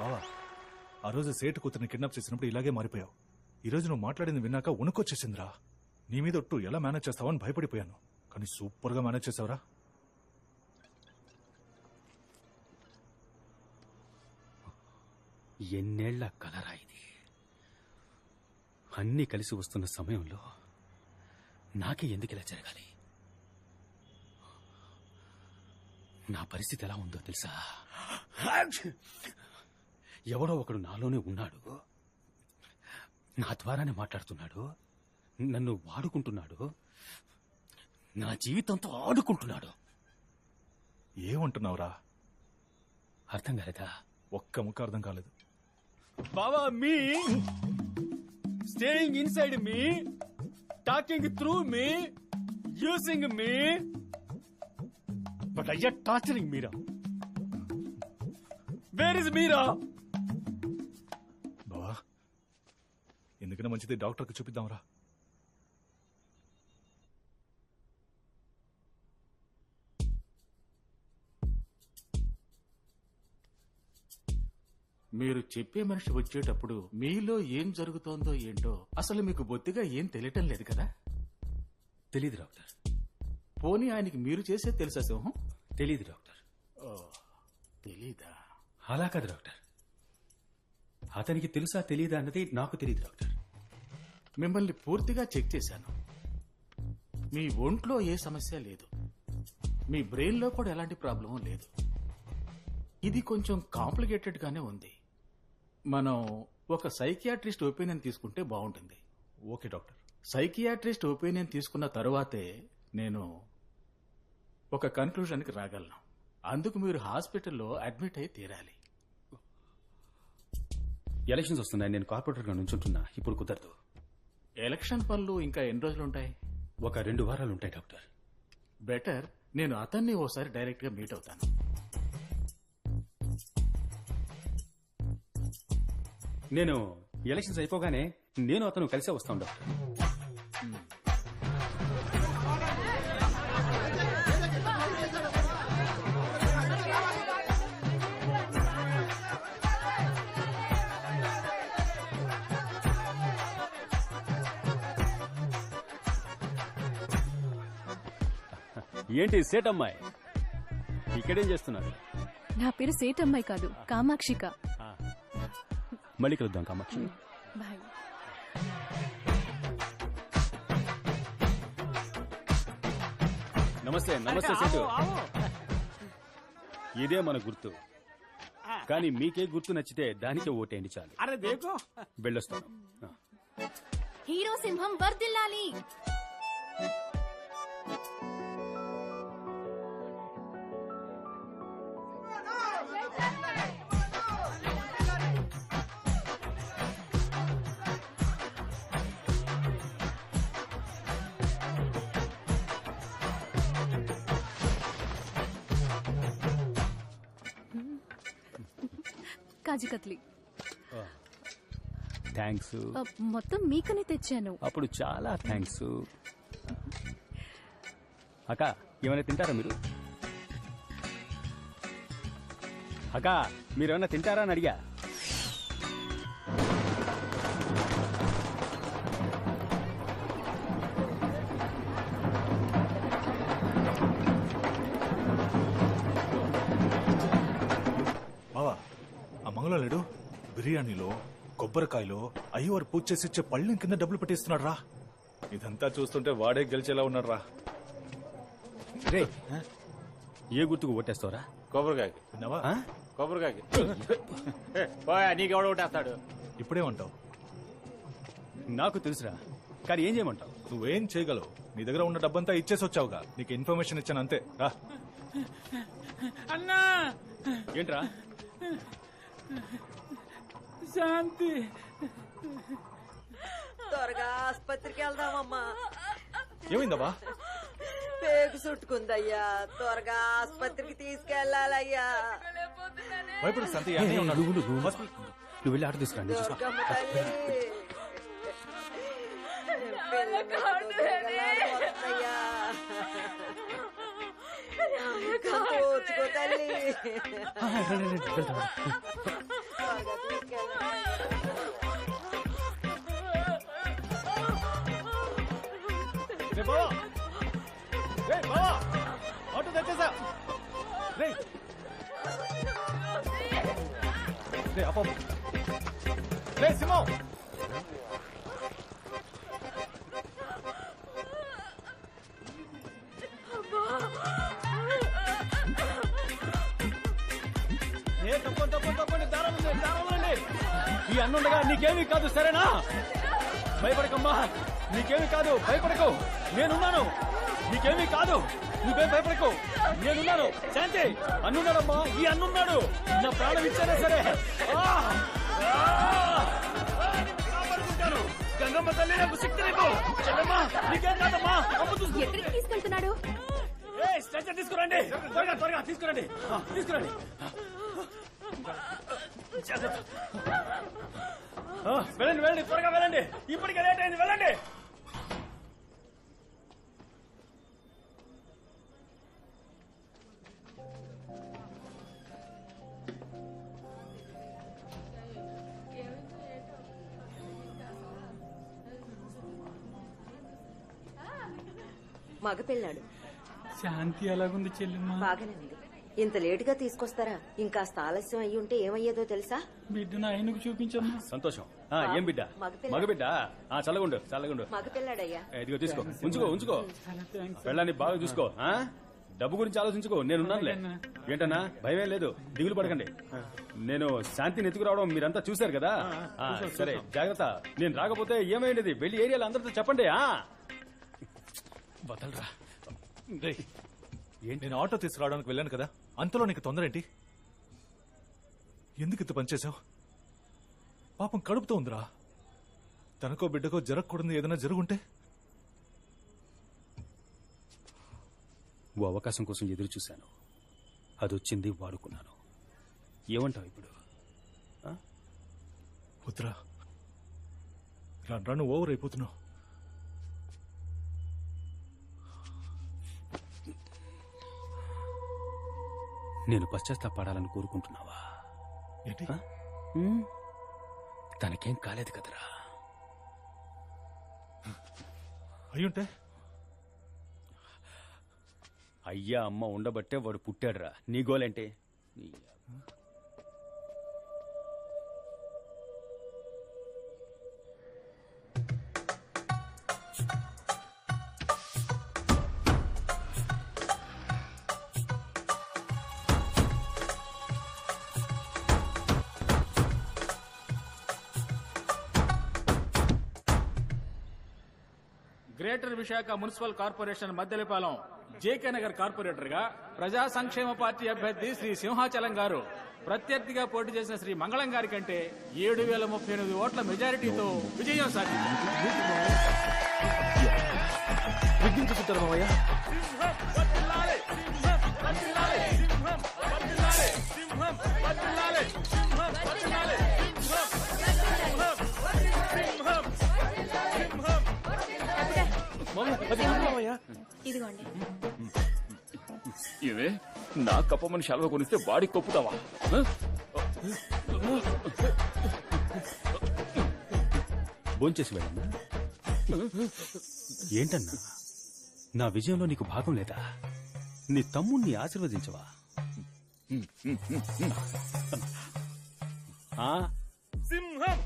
బావా ఆ రోజు సేటు కూతురిని కిడ్నాప్ చేసినప్పుడు ఇలాగే మారిపోయావు. ఈ రోజు నువ్వు మాట్లాడింది విన్నాక ఉనుకొచ్చేసిందిరా నీ మీద ఒట్టు ఎలా మేనేజ్ చేస్తావని భయపడిపోయాను. కానీ సూపర్గా మేనేజ్ చేసావురా. ఎన్నేళ్ళ కలరా ఇది? అన్నీ కలిసి వస్తున్న సమయంలో నాకే ఎందుకు ఇలా జరగాలి? నా పరిస్థితి ఎలా ఉందో తెలుసా? ఎవడో ఒకడు నాలోనే ఉన్నాడు. నా ద్వారానే మాట్లాడుతున్నాడు. నన్ను వాడుకుంటున్నాడు. నా జీవితంతో ఆడుకుంటున్నాడు. ఏమంటున్నావురా? అర్థం కాలేదా? ఒక్క ముక్క అర్థం కాలేదు. బావా me staying inside me talking through me using me. But అయ్యా torturing Meera? Where is Meera? ఎందుకైనా మంచిది డాక్టర్కి చూపిద్దాంరా. మీరు చెప్పే మనిషి వచ్చేటప్పుడు మీలో ఏం జరుగుతోందో ఏంటో అసలు మీకు బొత్తిగా ఏం తెలియటం లేదు కదా? తెలీదు డాక్టర్. పోనీ ఆయనకి మీరు చేసే తెలుసా సింహం? తెలీదు డాక్టర్. ఓ, తెలీదా? అలా కాదు డాక్టర్. అతనికి తెలుసా తెలీదా అన్నది నాకు తెలియదు డాక్టర్. మిమ్మల్ని పూర్తిగా చెక్ చేశాను. మీ ఒంట్లో ఏ సమస్య లేదు. మీ బ్రెయిన్లో కూడా ఎలాంటి ప్రాబ్లం లేదు. ఇది కొంచెం కాంప్లికేటెడ్ గానే ఉంది. మనం ఒక సైకియాట్రిస్ట్ ఒపీనియన్ తీసుకుంటే బాగుంటుంది. Okay doctor. సైకియాట్రిస్ట్ ఒపీనియన్ తీసుకున్న తరువాతే నేను ఒక కన్క్లూజన్కి రాగలను. అందుకు మీరు హాస్పిటల్లో అడ్మిట్ అయి తీరాలి. ఎలక్షన్స్ వస్తున్నాయి. నేను కార్పొరేటర్గా నుంచుంటున్నా. ఇప్పుడు కుదరదు. ఎలక్షన్ పనులు ఇంకా ఎన్ని రోజులు ఉంటాయి ఒక రెండు వారాలు ఉంటాయి డాక్టర్. బెటర్ నేను అతన్ని ఓసారి డైరెక్ట్గా మీట్ అవుతాను. నేను ఎలక్షన్స్ అయిపోగానే నేను అతను కలిసే వస్తాను డాక్టర్. ఏంటి సేట్ అమ్మాయి ఇక్కడేం చేస్తున్నారు? నా పేరు సేటమ్మాయి కాదు కామాక్షిక. మళ్ళీ కలుద్దాం కామాక్షి. బాయ్. నమస్తే నమస్తే సేటు. ఇదే మన గుర్తు. కానీ మీకే గుర్తు నచ్చితే దానికే ఓటేయండి చాలు. అరే దేకో. వెళ్ళొస్తాను. హీరో సింహం వర్దిల్లాలి కాజీ కత్లీ. థ్యాంక్స్. మొత్తం మీకనే తెచ్చాను. అప్పుడు చాలా థ్యాంక్స్. అక్క ఏమైనా తింటారా మీరు? అక్క మీరేమైనా తింటారా అని అడిగా. బావా ఆ బిర్యానీలో కొబ్బరికాయలో అయ్యవారు పూజ చేసి ఇచ్చే పళ్ళెం కింద డబ్బులు పెట్టిస్తున్నాడు రా ఇదంతా చూస్తుంటే వాడే గెలిచేలా ఉన్నాడు రా రే ఏ గుర్తుకు ఓటేస్తావరా? కొబ్బరికాయకి. ఆ? కొబ్బరికాయకి. ఏ, పోయా నీకెవడ ఒకటేస్తాడు ఇప్పుడేమంటావు నాకు తెలుసురా కానీ ఏం చేయమంటావు? నువ్వేం చేయగలవు? నీ దగ్గర ఉన్న డబ్బంతా ఇచ్చేసి వచ్చావుగా. నీకు ఇన్ఫర్మేషన్ ఇచ్చాను అంతే. రా. అన్నా! ఏంట్రా? శాంతి. త్వరగా ఆసుపత్రికి వెళ్దామమ్మా. ఏమైందబ్బా పేగు చుట్టుకుందయ్యా త్వరగా ఆసుపత్రికి తీసుకెళ్ళాలయ్యా భయపడు సంతి అన్నీ ఉన్నాడు నువ్వు నువ్వు నువ్వు వెళ్ళి ఆట తీసుకురా నేను చూస్తా. దుర్గమ్మ తల్లి పిల్ల ఆటో తెచ్చేసా. రే రే అప్ప రే సింహం. ఈ అన్నుండగా నీకేమీ కాదు సరేనా? భయపడకమ్మా. నీకేమీ కాదు భయపడకు. నేనున్నాను. నీకేమీ కాదు. నువ్వేం భయపడకు. నేనున్నాను. శాంతి అన్నున్నాడమ్మా. ఈ అన్నున్నాడు. నా ప్రాణం ఇచ్చానే సరే? ఆ! ఆ! కాపాడుకుంటాను. గంగమ్మ తల్లి నాకు శక్తి నీకు. చెల్లమ్మా నీకేం కాదమ్మా? అమ్మ చూసుకో ఎక్కడికి తీసుకెళ్తున్నాడు? స్ట్రెచర్ తీసుకురండి. త్వరగా త్వరగా తీసుకురండి. తీసుకురండి. వెళ్ళండి వెళ్ళండి. త్వరగా వెళ్ళండి. ఇప్పటికే లేట్ అయింది. వెళ్ళండి. మగపిల్లాడు. శాంతి ఎలాగుంది చెల్లెమ్మ? బాగానే ఉంది ఇంత లేటుగా తీసుకొస్తారా? ఇంకాస్త ఆలస్యం అయ్యి ఉంటే ఏమయ్యేదో తెలుసా? బిడ్డను ఆయనకు చూపించమ్మా. సంతోషం. ఆ, ఏం బిడ్డ? మగపిల్ల. మగబిడ్డ? ఆ, చల్లగుండు చల్లగుండు. మగపిల్లాడయ్యా. ఏ, ఇదిగో తీసుకో ఉంచుకో ఉంచుకో. చాలా థ్యాంక్స్ పెళ్ళాన్ని బాగా చూసుకో ఆ? డబ్బు గురించి ఆలోచించుకో నేనున్నానులే. ఏంటన్నా? భయమే లేదు. దిగులు పడకండి. నేను శాంతిని ఎత్తుకురావడం మీరంతా చూశారు కదా? ఆ, సరే జాగ్రత్త. నేను రాకపోతే ఏమైంది? వెళ్ళి ఏరియాలో అందరితో చెప్పండి ఆ? వదలరా. ఏంటి? నేను ఆటో తీసుకురావడానికి వెళ్ళాను కదా. అంతలో నీకు తొందర ఏంటి? ఎందుకు ఇంత పనిచేశావు పాపం కడుపుతో ఉందిరా. తనకో బిడ్డకో జరగకూడదు ఏదైనా జరుగుంటే? ఓ అవకాశం కోసం ఎదురు చూశాను. అది వచ్చింది వాడుకున్నాను. ఏమంటావు ఇప్పుడు? ఆ? వద్దురా. రాను రాను ఓవర్ అయిపోతున్నావు. నేను పశ్చాత్తాపడాలని కోరుకుంటున్నావా? ఏంటి? తనకేం కాలేదు కదరా. అయ్యుంటే? అయ్యా అమ్మ ఉండబట్టే వాడు పుట్టాడురా. నీ గోలేంటి. Greater Visakha municipal corporation Maddelapalem JK Nagar కార్పొరేటర్గా ప్రజా సంక్షేమ పార్టీ అభ్యర్థి శ్రీ సింహాచలం గారు. ప్రత్యర్థిగా పోటీ చేసిన శ్రీ మంగళం గారి కంటే ఏడు వేల ముప్పై ఎనిమిది ఓట్ల మెజారిటీతో విజయం సాధించారు ఇదిగోండి. ఇవే? నా కప్పమని శాలువ కొనిస్తే వాడికి కప్పుతావా? భోంచేసి వెళ్ళమ్మా. ఏంటన్నా? నా విజయంలో నీకు భాగం లేదా? నీ తమ్ముణ్ణి ఆశీర్వదించవా? సింహం!